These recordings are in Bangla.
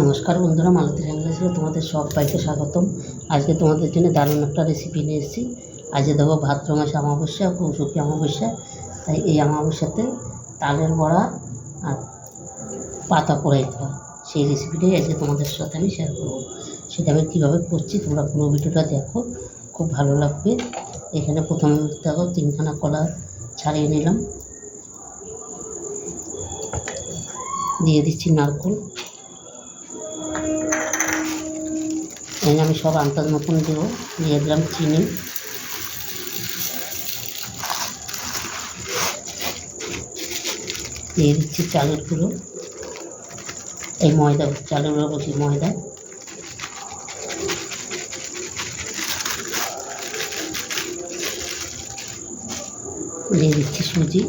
নমস্কার বন্ধুরা, মালতী চ্যানেলে তোমাদের সবাইকে স্বাগতম। আজকে তোমাদের জন্য দারুণ একটা রেসিপি নিয়ে এসেছি। আজকে দেখো ভাদ্র মাসে অমাবস্যা কৌশুকি অমাবস্যা। তাই এই অমাবস্যাতে তালের বড়া আর পাতা পোড়াইতে হয় সেই রেসিপিটাই আজকে তোমাদের সাথে আমি শেয়ার করব। সেটা আমি কীভাবে করছি তোমরা পুরো ভিডিওটা দেখো। খুব ভালো লাগবে। এখানে প্রথমে দেখো তিনখানা কলা ছাড়িয়ে নিলাম। দিয়ে দিচ্ছি নারকোল। এখানে আমি সব আন্দাজ মতন দেবো। দিয়ে দিলাম চিনি। দিয়ে দিচ্ছি চালের গুঁড়ো। এই ময়দা, চালের গুঁড়ো বলছি ময়দা। দিয়ে দিচ্ছি সুজি।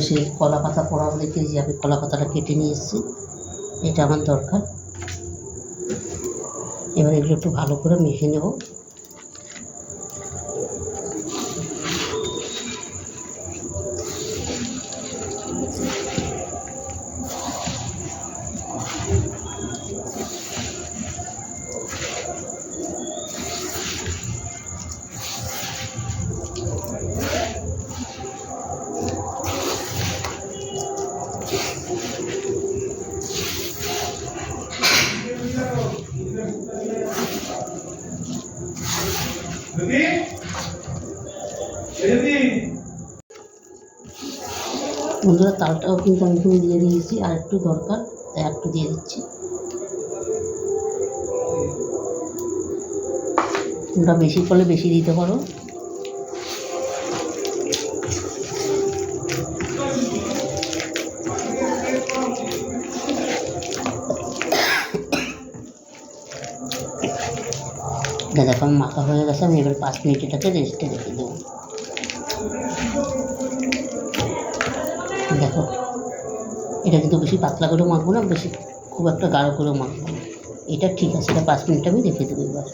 সেই কলা পাতা পোড়া কে যে আমি কলা পাতাটা কেটে নিয়ে এসেছি। এটা আমার দরকার। এবার এগুলো একটু ভালো করে মেখে নেব। বন্ধুরা, তালটাও কিন্তু আমি এখানে দিয়ে দিয়েছি। আর একটু দরকার, তাই একটু দিয়ে দিচ্ছি। তোমরা বেশি ফলে বেশি দিতে পারো। এটা দেখো মাখা হয়ে গেছে, আমি এবার পাঁচ মিনিট এটাকে রেস্টে রেখে দেবো। দেখো, এটা কিন্তু বেশি পাতলা করেও মাখবো না, বেশি খুব একটা গাঢ় করেও মাখবো। না এটা ঠিক আছে, এটা পাঁচ মিনিট আমি রেখে দেবো এবার।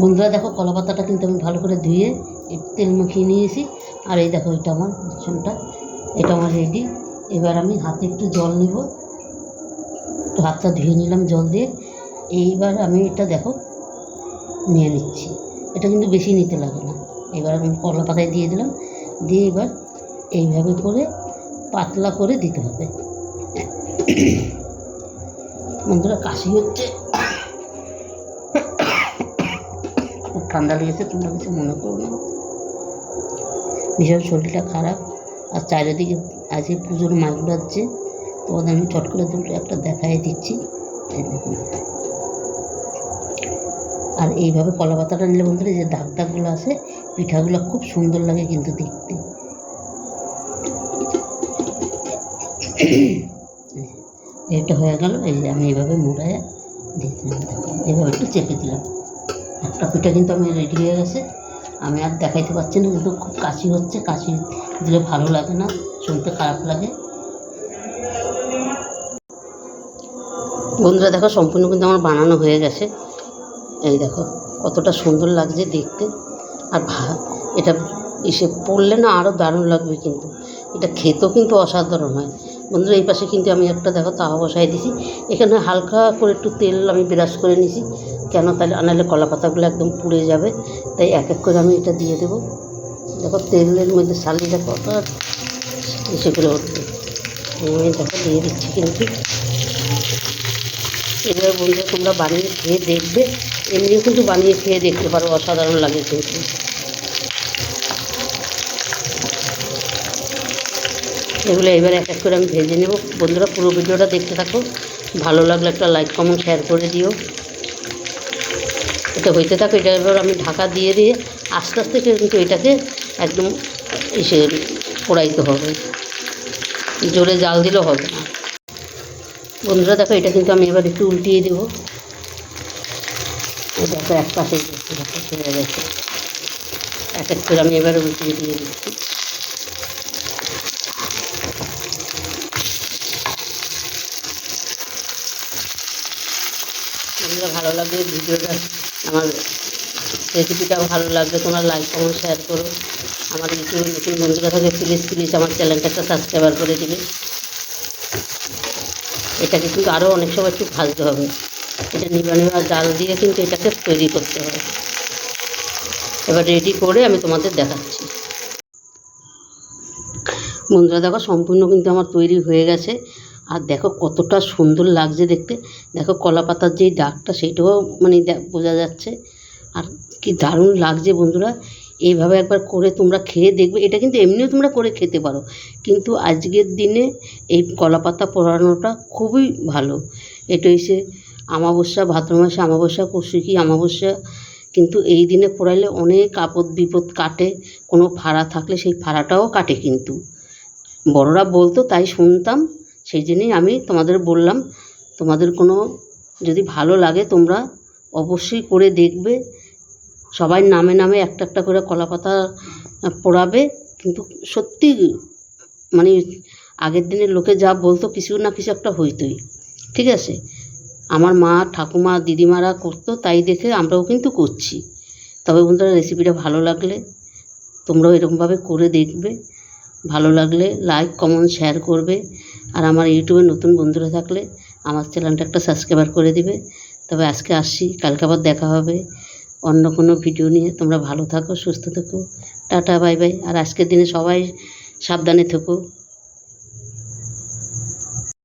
বন্ধুরা, দেখো, কলা পাতাটা কিন্তু আমি ভালো করে ধুয়ে তেল মাখিয়ে নিয়েছি। আর এই দেখো, এটা আমার মিশ্রণটা এটা আমার রেডি এবার আমি হাতে একটু জল নেব। হাতটা ধুয়ে নিলাম জল দিয়ে। এইবার আমি এটা দেখো, নিয়ে নিচ্ছি। এটা কিন্তু বেশি নিতে লাগে না। এবার আমি কলা পাতায় দিয়ে দিলাম। দিয়ে এবার এইভাবে করে পাতলা করে দিতে হবে। বন্ধুরা, কাশি হচ্ছে। খুব ঠান্ডা লেগেছে, তোমরা কিছু মনে করো না। ভীষণ শরীরটা খারাপ। আর চারিদিকে আজকে পুজোর মাইক বাজছে। তোমাদের আমি চট করে দুটো একটা দেখাই দিচ্ছি। আর এইভাবে কলা পাতাটা নিলে বন্ধুরা যে দাগ দাগগুলো আছে পিঠাগুলো খুব সুন্দর লাগে কিন্তু দেখতে। এটা হয়ে গেল, এই যে আমি এইভাবে মুড়ায় দিয়ে দিলাম এইভাবে একটু চেপে দিলাম। একটা পিঠা কিন্তু আমি রেডি হয়ে গেছে। আমি আর দেখাইতে পারছি না, কিন্তু খুব কাশি হচ্ছে, কাশি দিলে ভালো লাগে না, শুনতে খারাপ লাগে। বন্ধুরা, দেখো, সম্পূর্ণ কিন্তু আমার বানানো হয়ে গেছে। এই দেখো, কতটা সুন্দর লাগছে দেখতে। আর ভা, এটা এসে পড়লে না আরও দারুণ লাগবে কিন্তু। এটা খেতেও কিন্তু অসাধারণ হয়। বন্ধুরা, এই পাশে কিন্তু আমি একটা, দেখো, তাওয়া বসাই দিছি। এখানে হালকা করে একটু তেল আমি ব্রাশ করে নিছি। কেন তাহলে আনালে কলা পাতাগুলো একদম পুড়ে যাবে। তাই এক এক করে আমি এটা দিয়ে দেবো। দেখো, তেলের মধ্যে সালিটা কত এসে করে উঠবে আমি দেখো, দিয়ে দিচ্ছি কিন্তু। এবার বন্ধুরা তোমরা বানিয়ে খেয়ে দেখবে। এমনিও কিন্তু বানিয়ে খেয়ে দেখতে পারো, অসাধারণ লাগে কিন্তু এগুলো এবার এক এক করে আমি ভেজে নেব। বন্ধুরা, পুরো ভিডিওটা দেখতে থাকো। ভালো লাগলে একটা লাইক কমেন্ট শেয়ার করে দিও। এটা হইতে থাকো, এটা এবার আমি ঢাকা দিয়ে দিয়ে আস্তে আস্তে কিন্তু এটাকে একদম এসে পোড়াইতে হবে। জোরে জাল দিলেও হবে না। বন্ধুরা, দেখো, এটা কিন্তু আমি এবার একটু উল্টিয়ে দেবো। দেখো, এক পাশে হয়ে গেছে। এক এক করে আমি এবার উল্টিয়ে দিয়ে দিচ্ছি। বন্ধুরা, ভালো লাগবে ভিডিওটা, আমার রেসিপিটাও ভালো লাগবে তোমরা লাইক কমেন্ট শেয়ার করো। আমার ইউটিউবে নতুন বন্ধুরা থাকে প্লিজ প্লিজ আমার চ্যানেলটা একটা সাবস্ক্রাইবার করে দিবে। এটাকে কিন্তু আরও অনেক সময় একটু ভাজতে হবে। এটা নিবা নিবা জাল দিয়ে কিন্তু এটাকে তৈরি করতে হবে। এবার রেডি করে আমি তোমাদের দেখাচ্ছি। বন্ধুরা, দেখো সম্পূর্ণ কিন্তু আমার তৈরি হয়ে গেছে। আর দেখো কতটা সুন্দর লাগছে দেখতে। দেখো কলা পাতার যেই দাগটা সেটাও মানে বোঝা যাচ্ছে। আর কি দারুণ লাগছে বন্ধুরা। এইভাবে একবার করে তোমরা খেয়ে দেখবে। এটা কিন্তু এমনিও তোমরা করে খেতে পারো। কিন্তু আজকের দিনে এই কলা পাতা পোড়ানোটা খুবই ভালো। এটা হচ্ছে আমাবস্যা, ভাদ্র মাসে আমাবস্যা কৌশিকী আমাবস্যা। কিন্তু এই দিনে পোড়াইলে অনেক আপদ বিপদ কাটে। কোনো ফাড়া থাকলে সেই ফাড়াটাও কাটে কিন্তু। বড়রা বলতো, তাই শুনতাম। সেই জন্যই আমি তোমাদের বললাম, তোমাদের কোনো যদি ভালো লাগে তোমরা অবশ্যই করে দেখবে। সবাই নামে নামে একটা একটা করে কলা পাতা পোড়াবে। কিন্তু সত্যি মানে আগের দিনের লোকে যা বলতো কিছু না কিছু একটা হইতোই। ঠিক আছে? আমার মা, ঠাকুমা, দিদিমারা করতো, তাই দেখে আমরাও কিন্তু করছি। তবে বন্ধুরা রেসিপিটা ভালো লাগলে, তোমরাও এরকমভাবে করে দেখবে। ভালো লাগলে লাইক কমেন্ট শেয়ার করবে। আর আমার ইউটিউবে নতুন বন্ধুরা থাকলে আমার চ্যানেলটা একটা সাবস্ক্রাইবার করে দিবে। তবে আজকে আসছি, কালকে আবার দেখা হবে। অন্য কোনো ভিডিও নিয়ে। তোমরা ভালো থাকো, সুস্থ থেকো। Tata, bye bye. আর আজকের দিনে সবাই সাবধানে থেকো।